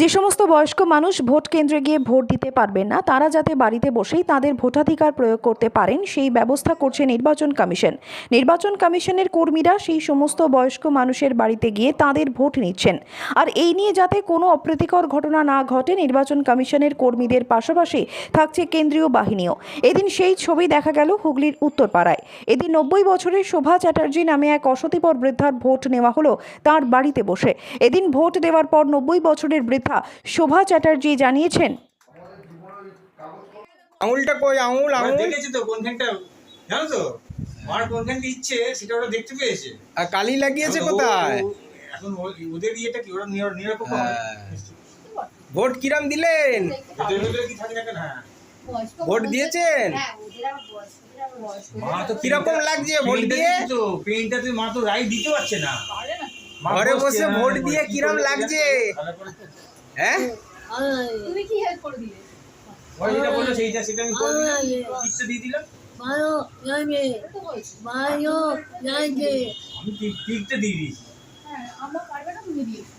যে সমস্ত বয়স্ক মানুষ ভোট কেন্দ্রে গিয়ে ভোট দিতে পারবেন না, তারা যাতে বাড়িতে বসেই তাদের ভোটাধিকার প্রয়োগ করতে পারেন, সেই ব্যবস্থা করছে নির্বাচন কমিশন। নির্বাচন কমিশনের কর্মীরা সেই সমস্ত বয়স্ক মানুষের বাড়িতে গিয়ে তাদের ভোট নিচ্ছেন। আর এই নিয়ে যাতে কোনো অপ্রীতিকর ঘটনা না ঘটে, নির্বাচন কমিশনের কর্মীদের পাশাপাশি থাকছে কেন্দ্রীয় বাহিনীও। এদিন সেই ছবি দেখা গেল হুগলির উত্তরপাড়ায়। এদিন নব্বই বছরের শোভা চ্যাটার্জি নামে এক অসতিপর বৃদ্ধার ভোট নেওয়া হলো তার বাড়িতে বসে। এদিন ভোট দেওয়ার পর নব্বই বছরের বৃদ্ধা শোভা চ্যাটার্জি জানিয়েছেন। আঙুলটা কই? আঙুল আঙুল। দেখেছে তো কোনখানটা জানো তো? আমার ইচ্ছে সেটা ওরা দেখতে পেয়েছে। আর কালি লাগিয়েছে কোথায়? এখন ওদের ইয়েটা কি? ওরা নিরপেক্ষ। হ্যাঁ। ভোট কিরাম দিলেন? ওদের ভেতরে কি থাকে না কেন হ্যাঁ। ভোট দিয়েছেন? মা তো কীরকম লাগছে ভোট দিয়ে? দিয়েছে তো পেনটা তুই মা তো রাইট দিতে পারছে না। ঘরে বসে হ্যাঁ, ভোট দিয়ে কিরম লাগছে? হ্যাঁ? তুমি কি হেল্প করে দিলে? ওরা যেটা বলল সেইটা সেটা আমি করে দিলাম। টিপসটা দিয়ে দিলাম। ভালো লাগে ভালো লাগে আমি টিপ- দিয়ে দিয়েছি? হ্যাঁ আমরা পারবে না তুমি দিয়েছি